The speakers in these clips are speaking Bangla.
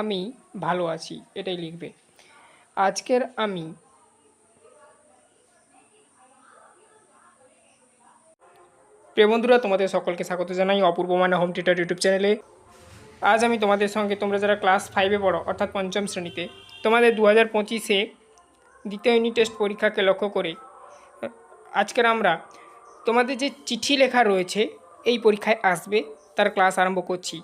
আমি ভালো আছি, এটাই লিখবে। আজকের আমি প্রিয় বন্ধুরা, তোমাদের সকলকে স্বাগত জানাই অপূর্ব মানে হোম থিয়েটার ইউটিউব চ্যানেলে। আজ আমি তোমাদের সঙ্গে, তোমরা যারা ক্লাস ফাইভে পড়ো, অর্থাৎ পঞ্চম শ্রেণীতে, তোমাদের দু হাজার পঁচিশে দ্বিতীয় ইউনিট টেস্ট পরীক্ষাকে লক্ষ্য করে, আজকের আমরা তোমাদের যে চিঠি লেখা রয়েছে, এই পরীক্ষায় আসবে, তার ক্লাস আরম্ভ করছি।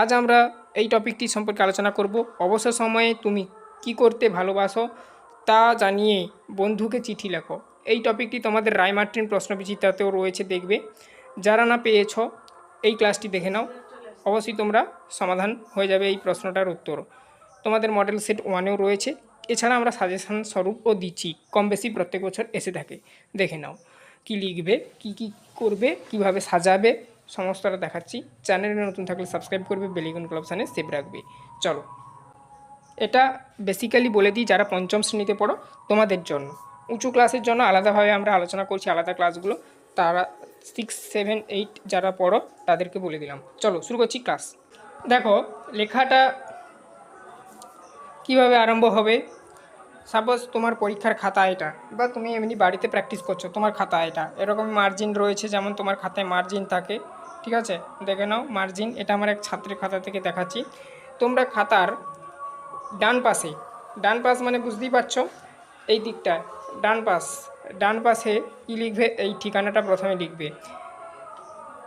আজ আমরা এই টপিকটি সম্পর্কে আলোচনা করব। অবসর সময়ে তুমি কি করতে ভালোবাসো তা জানিয়ে বন্ধুকে চিঠি লেখো। এই টপিকটি তোমাদের রায়মার্টিন প্রশ্নবিচিত্রাতেও রয়েছে, দেখবে। যারা না পেয়েছ এই ক্লাসটি দেখে নাও। অবশ্যই তোমরা সমাধান হয়ে যাবে এই প্রশ্নটার উত্তর। তোমাদের মডেল সেট ওয়ানেও রয়েছে। এছাড়া আমরা সাজেশন স্বরূপও দিচ্ছি। কম বেশি প্রত্যেক বছর এসে থাকে। দেখে নাও। কি লিখবে, কি কি করবে, কীভাবে সাজাবে সমস্তটা দেখাচ্ছি। চ্যানেলে নতুন থাকলে সাবস্ক্রাইব করবে বেলিগন ক্লাবসানে সেভ রাখবে। চলো। এটা বেসিক্যালি বলে দিই, যারা পঞ্চম শ্রেণীতে পড়ো, তোমাদের জন্য। উঁচু ক্লাসের জন্য আলাদাভাবে আমরা আলোচনা করছি, আলাদা ক্লাসগুলো তারা সিক্স সেভেন এইট যারা পড়ো, তাদেরকে বলে দিলাম। চলো, শুরু করছি ক্লাস দেখো, লেখাটা কীভাবে আরম্ভ হবে? সাপোজ তোমার পরীক্ষার খাতা এটা, বা তুমি এমনি বাড়িতে প্র্যাকটিস করছ, তোমার খাতা এটা। এরকম মার্জিন রয়েছে, যেমন তোমার খাতায় মার্জিন থাকে, ঠিক আছে? দেখে নাও মার্জিন এটা আমার এক ছাত্রের খাতা থেকে দেখাচ্ছি। তোমরা খাতার ডান পাশে, ডান পাশ মানে বুঝতেই পারছ, এই দিকটায় ডান পাশ, ডান পাশে কী লিখবে? এই ঠিকানাটা প্রথমে লিখবে।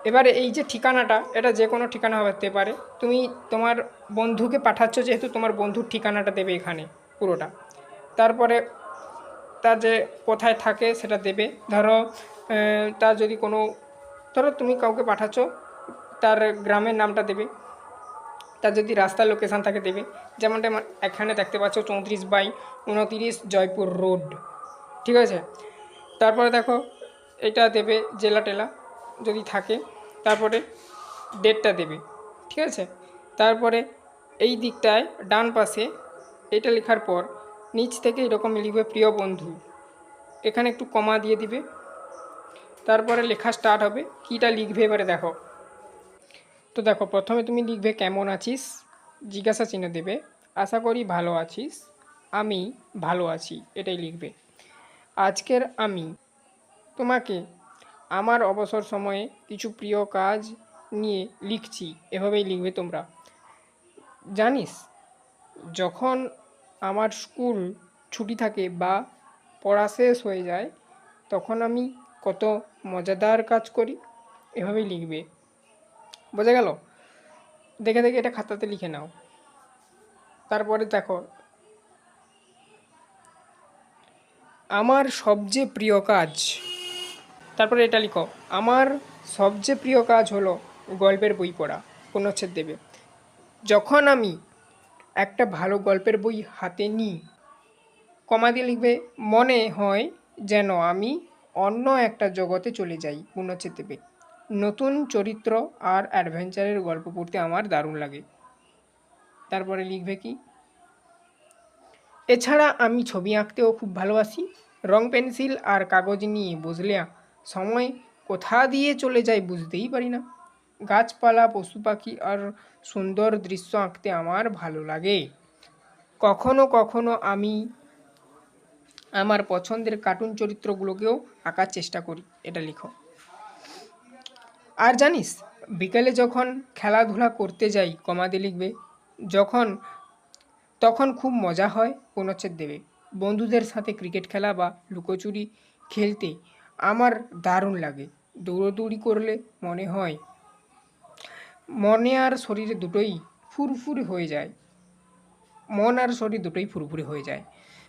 এবারে এই যে ঠিকানাটা, এটা যে কোনো ঠিকানা হতে পারে। তুমি তোমার বন্ধুকে পাঠাচ্ছ, যেহেতু তোমার বন্ধুর ঠিকানাটা দেবে এখানে, পুরোটা। তারপরে তার যে কোথায় থাকে সেটা দেবে। ধরো তার যদি কোনো, ধরো তুমি কাউকে পাঠাচ্ছ, তার গ্রামের নামটা দেবে। তার যদি রাস্তার লোকেশান থাকে দেবে। যেমনটা এখানে দেখতে পাচ্ছ চৌত্রিশ বাই উনতিরিশ জয়পুর রোড। ঠিক আছে? তারপরে দেখো, এটা দেবে জেলা টেলা, যদি থাকে। তারপরে ডেটটা দেবে। ঠিক আছে? তারপরে এই দিকটায় ডান পাশে এটা লেখার পর নিচ থেকে এরকম লিখবে প্রিয় বন্ধু। এখানে একটু কমা দিয়ে দিবে। তারপরে লেখা স্টার্ট হবে। কীটা লিখবে এবারে দেখো। তো দেখো, প্রথমে তুমি লিখবে কেমন আছিস? জিজ্ঞাসা চিহ্ন দেবে। আশা করি ভালো আছিস। আমি ভালো আছি, এটাই লিখবে। আজকের আমি। তোমাকে আমার অবসর সময়ে কিছু প্রিয় কাজ নিয়ে লিখছি। এভাবেই লিখবে তোমরা। জানিস, যখন আমার স্কুল ছুটি থাকে বা পড়া শেষ হয়ে যায়, তখন আমি কত মজাদার কাজ করি, এভাবেই লিখবে। বোঝা গেল? দেখে দেখে এটা খাতাতে লিখে নাও। তারপরে দেখো। আমার সবচেয়ে প্রিয় কাজ, তারপরে এটা লিখো। আমার সবচেয়ে প্রিয় কাজ হলো গল্পের বই পড়া পূর্ণচ্ছেদ দেবে। যখন আমি একটা ভালো গল্পের বই হাতে নিই কমা দিয়ে লিখবে, মনে হয় যেন আমি অন্য একটা জগতে চলে যাই পূর্ণচ্ছেদ দেবে নতুন চরিত্র আর অ্যাডভেঞ্চারের গল্প পড়তে আমার দারুণ লাগে। তারপরে লিখবে কি? এছাড়া আমি ছবি আঁকতেও খুব ভালোবাসি। রং পেন্সিল আর কাগজ নিয়ে বসলে সময় কোথা দিয়ে চলে যায় বুঝতেই পারি না। গাছপালা পশু পাখি আর সুন্দর দৃশ্য আঁকতে আমার ভালো লাগে। কখনো কখনো আমি আমার পছন্দের কার্টুন চরিত্রগুলোকেও আঁকার চেষ্টা করি, এটা লিখো। আর জানিস, বিকেলে যখন খেলাধুলা করতে যাই, কমাতে লিখবে, যখন, তখন খুব মজা হয় পূর্ণচ্ছেদ দেবে। বন্ধুদের সাথে ক্রিকেট খেলা বা লুকোচুরি খেলতে আমার দারুণ লাগে। দৌড়দৌড়ি করলে মনে হয় মনে আর শরীরে দুটোই ফুরফুরি হয়ে যায়। মন আর শরীর দুটোই ফুরফুরি হয়ে যায়।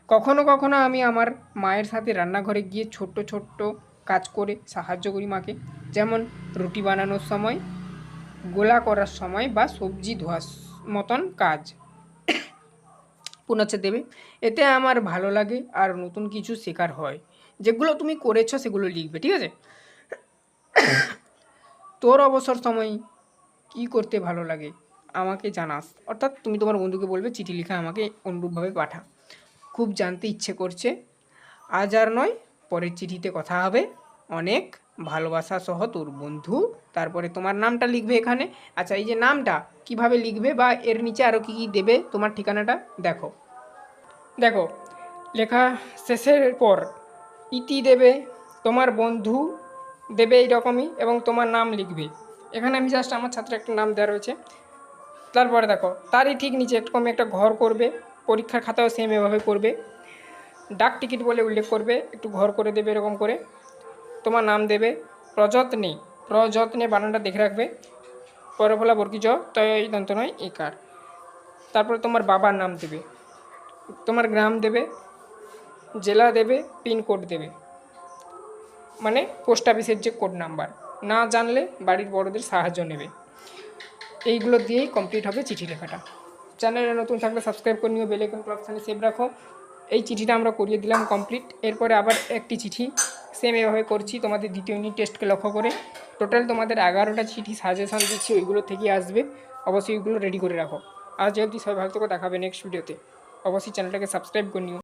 কখনো কখনো আমি আমার মায়ের সাথে রান্নাঘরে গিয়ে ছোট্ট ছোট্ট কাজ করে সাহায্য করি মাকে। যেমন রুটি বানানোর সময়, গোলা করার সময় বা সবজি ধোয়ার মতন কাজ পুনচ্ছে দেবে। এতে আমার ভালো লাগে আর নতুন কিছু শেখার হয়। যেগুলো তুমি করেছ সেগুলো লিখবে, ঠিক আছে? তোর অবসর সময় কি করতে ভালো লাগে, আমাকে জানাস। অর্থাৎ তুমি তোমার বন্ধুকে বলবে, চিঠি লিখে আমাকে অনুরূপভাবে পাঠা। খুব জানতে ইচ্ছে করছে। আজ আর নয়, পরের চিঠিতে কথা হবে। অনেক ভালোবাসা সহ তোর বন্ধু। তারপরে তোমার নামটা লিখবে এখানে। আচ্ছা এই যে নামটা, কীভাবে লিখবে বা এর নিচে আরও কী কী দেবে, তোমার ঠিকানাটা দেখো। দেখো, লেখা শেষের পর, ইতি দেবে, তোমার বন্ধু দেবে এইরকমই এবং তোমার নাম লিখবে। এখানে আমি জাস্ট আমার ছাত্রের একটা নাম দেওয়া রয়েছে। তারপরে দেখো, তারই ঠিক নিচে এরকম একটা ঘর করবে, পরীক্ষার খাতাও সেম এভাবে করবে। ডাক টিকিট বলে উল্লেখ করবে, একটু ঘর করে দেবে এরকম করে। তোমার নাম দেবে প্রযত্নে প্রযত্নে বানানটা দেখে রাখবে। পরফলা বর্গিজ তয় দন্ত নয়, একার। তারপরে তোমার বাবার নাম দেবে। তোমার গ্রাম দেবে, জেলা দেবে, পিনকোড দেবে। মানে পোস্ট অফিসের যে কোড নাম্বার না জানলে বাড়ির বড়দের সাহায্য নেবে। এইগুলো দিয়েই কমপ্লিট হবে চিঠি লেখাটা। চ্যানেলে নতুন থাকলে সাবস্ক্রাইব করে নিও বেল আইকন অপশানে সেভ রাখো। এই চিঠিটা আমরা করিয়ে দিলাম কমপ্লিট এরপরে আবার একটি চিঠি। সেম এভাবে করছি, তোমাদের দ্বিতীয় ইউনিট টেস্টকে লক্ষ্য করে। টোটাল তোমাদের এগারোটা চিঠি সাজেশন দিচ্ছি, ওইগুলো থেকে আসবে। অবশ্যই ওইগুলো রেডি করে রাখো। আজ অবধি সবাই ভালো থেকো দেখাবে নেক্সট ভিডিওতে অবশ্যই চ্যানেলটাকে সাবস্ক্রাইব করে নিও।